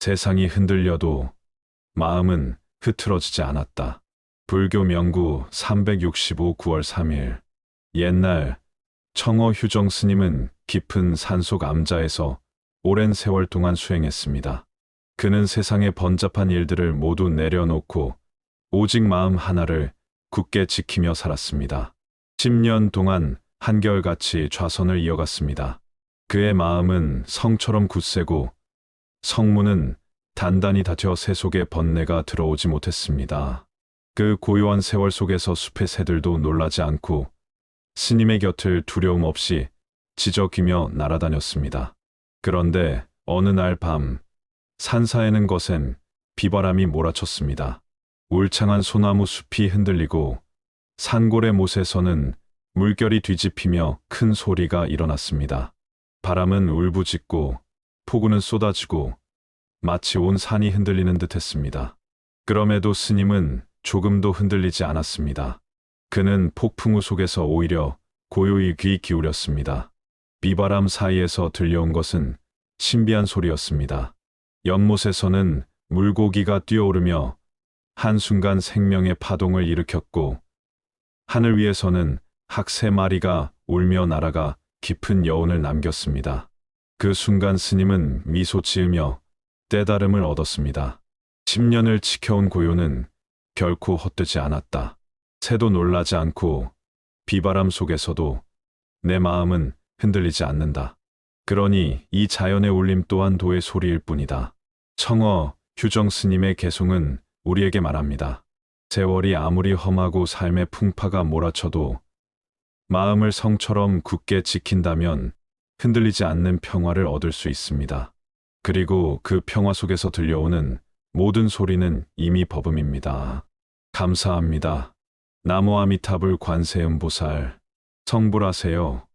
세상이 흔들려도 마음은 흐트러지지 않았다. 불교 명구 365 9월 3일 옛날 청어 휴정 스님은 깊은 산속 암자에서 오랜 세월 동안 수행했습니다. 그는 세상의 번잡한 일들을 모두 내려놓고 오직 마음 하나를 굳게 지키며 살았습니다. 10년 동안 한결같이 좌선을 이어갔습니다. 그의 마음은 성처럼 굳세고 성문은 단단히 닫혀 새 속에 번뇌가 들어오지 못했습니다. 그 고요한 세월 속에서 숲의 새들도 놀라지 않고 스님의 곁을 두려움 없이 지저귀며 날아다녔습니다. 그런데 어느 날 밤 산사에는 것엔 비바람이 몰아쳤습니다. 울창한 소나무 숲이 흔들리고 산골의 못에서는 물결이 뒤집히며 큰 소리가 일어났습니다. 바람은 울부짖고 폭우는 쏟아지고 마치 온 산이 흔들리는 듯 했습니다. 그럼에도 스님은 조금도 흔들리지 않았습니다. 그는 폭풍우 속에서 오히려 고요히 귀 기울였습니다. 비바람 사이에서 들려온 것은 신비한 소리였습니다. 연못에서는 물고기가 뛰어오르며 한순간 생명의 파동을 일으켰고 하늘 위에서는 학 세 마리가 울며 날아가 깊은 여운을 남겼습니다. 그 순간 스님은 미소 지으며 때다름을 얻었습니다. 10년을 지켜온 고요는 결코 헛되지 않았다. 새도 놀라지 않고 비바람 속에서도 내 마음은 흔들리지 않는다. 그러니 이 자연의 울림 또한 도의 소리일 뿐이다. 청어 휴정 스님의 개송은 우리에게 말합니다. 세월이 아무리 험하고 삶의 풍파가 몰아쳐도 마음을 성처럼 굳게 지킨다면 흔들리지 않는 평화를 얻을 수 있습니다. 그리고 그 평화 속에서 들려오는 모든 소리는 이미 법음입니다. 감사합니다. 나무 아미타불 관세음보살 성불하세요.